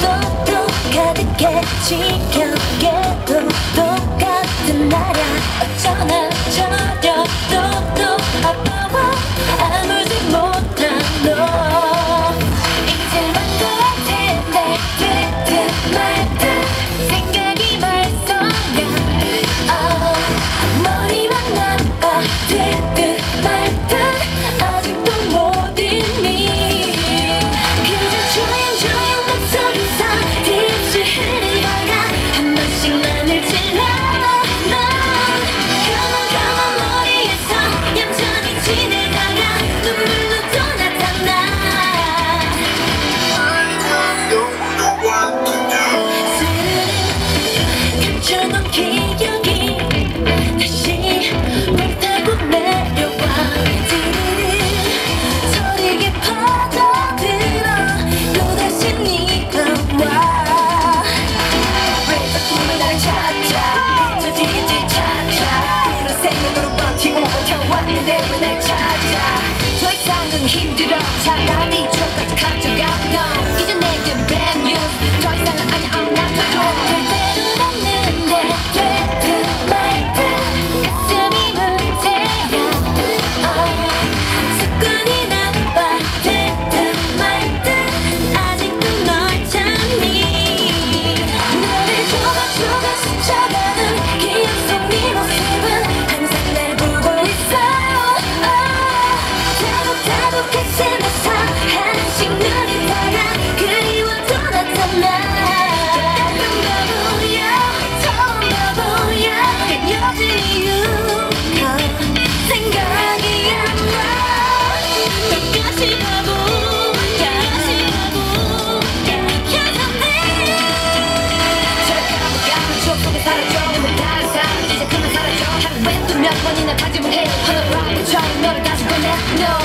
너로 가득해 지겹게 힘들어. 사람이 조각 가져간다. 어디나 가지 못해. 허나 브라이트 처음 너를 다시 꺼내 No